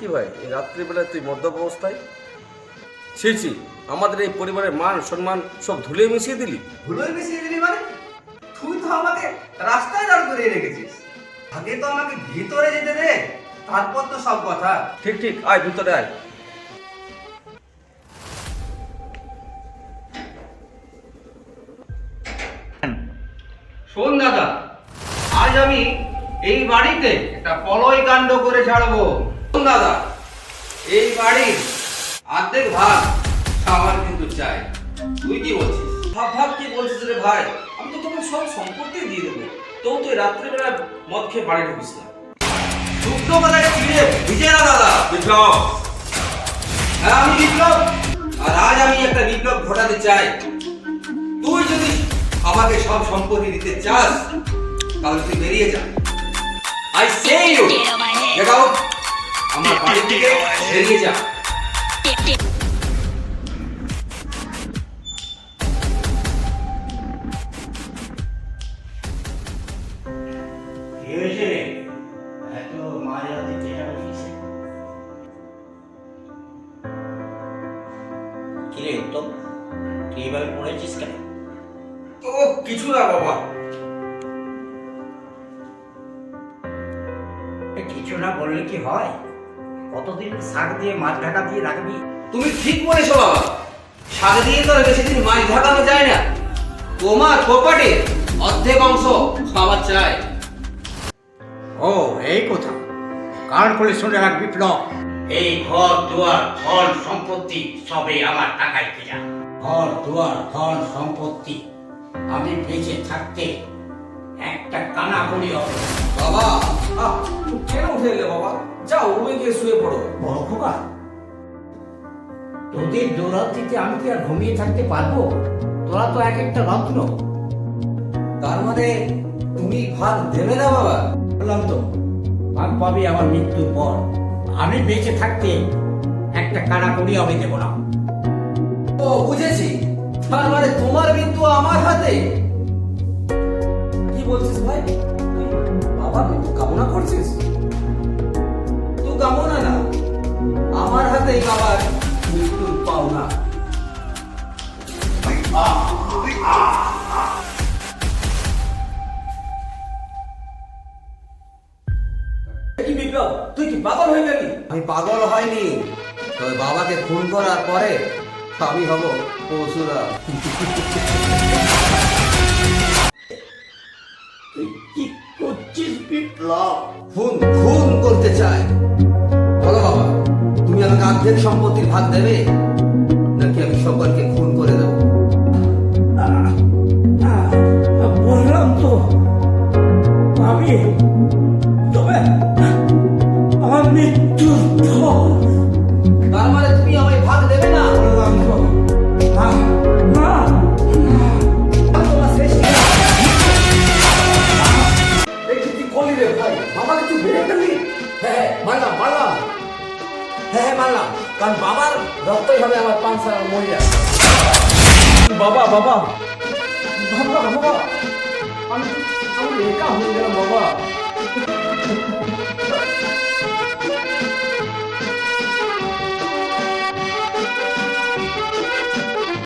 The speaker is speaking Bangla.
কি ভাই? এই রাত্রিবেলায় তুই মদ্যপ অবস্থায়? ছি ছি আমাদের এই পরিবারের মান সম্মান সব ধুলে মিশিয়ে দিলি? ভুলোই মিশিয়ে দিলি মানে? তুই তো আমাকে রাস্তায় দাঁড় করিয়ে রেখেছিস। আগে তো আমাকে ভিতরে যেতে দে তারপর তো সব কথা। ঠিক ঠিক আয় ভিতরে আয়। শোন দাদা আজ আমি এই বাড়িতে একটা পলয় কাণ্ড করে ছাড়বো। দাদা এই বাড়ির অর্ধেক ভাগ আমার কিন্তু চাই। তুই কি বলছিস? ভাব ভাব কি বলছিস রে ভাই? আমি তো তোকে সব সম্পত্তি দিয়ে দেবো। তো তুই রাত্রিবেলা মদ খেয়ে বাড়ি ঢুকিস না। শুদ্ধ কথাকে ফিরে ভিজে না দাদা। বিপ্লব! হ্যাঁ আমি বিপ্লব। আর আজ আমি একটা বিপ্লব ঘটাতে চাই। তুই যদি আমাকে সব সম্পত্তি দিতে চাস তাহলে তুই বেরিয়ে যা। আই সে ইউ বাড়ি থেকে বেরিয়ে যা উত্তম তুই এভাবে পড়েছিস কেন? ও কিছু না বাবা। কিছু না বললে কি হয়? কতদিন শাক দিয়ে মাছ ঢাকা দিয়ে রাখবি? তুমি ঠিক বলেছ বাবা। শাক দিয়ে তো আর বেশি দিন মাছ ঢাকানো যায় না। তোমার প্রপার্টির অর্ধেক অংশ আমার চাই। ও এই কথা। কার করে শুনে রাখ বিপ্লব এই ঘর দুয়ার ধন সম্পত্তি সবে আমার টাকায় কেনা ঘর দুয়ার ধন সম্পত্তি। আমি বেঁচে থাকতে একটা কানা করি বাবা! আহ, কেন উঠে এলে বাবা? যাও রুমে গিয়ে শুয়ে পড়ো। বড় খোকা তোদের দৌরাত্রিতে আমি কি আর ঘুমিয়ে থাকতে পারব? তোরা তো এক একটা রত্ন। তার মানে তুমি ভাগ দেবে না বাবা? বললাম তো ভাগ পাবি আমার মৃত্যুর পর। আমি বেঁচে থাকতে একটা কানা করি আমি দেবো না। ও বুঝেছি। তার মানে তোমার মৃত্যু আমার হাতে। কি বলছিস ভাই? তুই মৃত্যু কামনা করছিস? তুই কামনা না। আমার হাতেই বাবার মৃত্যুর পাওনা তুই কি পাগল হয়ে গেলি? আমি পাগল হয়নি। তবে বাবাকে খুন করার পরে আমি হব পশুরা। বিপ্লব খুন খুন করতে চাই বলো বাবা, তুমি আমাকে অর্ধেক সম্পত্তির ভাগ দেবে? নাকি আমি সকলকে খুন বাবাকে তুই বেড়ে ফেললি হ্যাঁ হ্যাঁ মানলাম মানলাম হ্যাঁ হ্যাঁ মানলাম কারণ বাবার রক্তই হবে আমার পাঁচ আর মহিলা। বাবা বাবা। বাবা বাবা। আমি আমি একা হয়ে গেলাম, বাবা।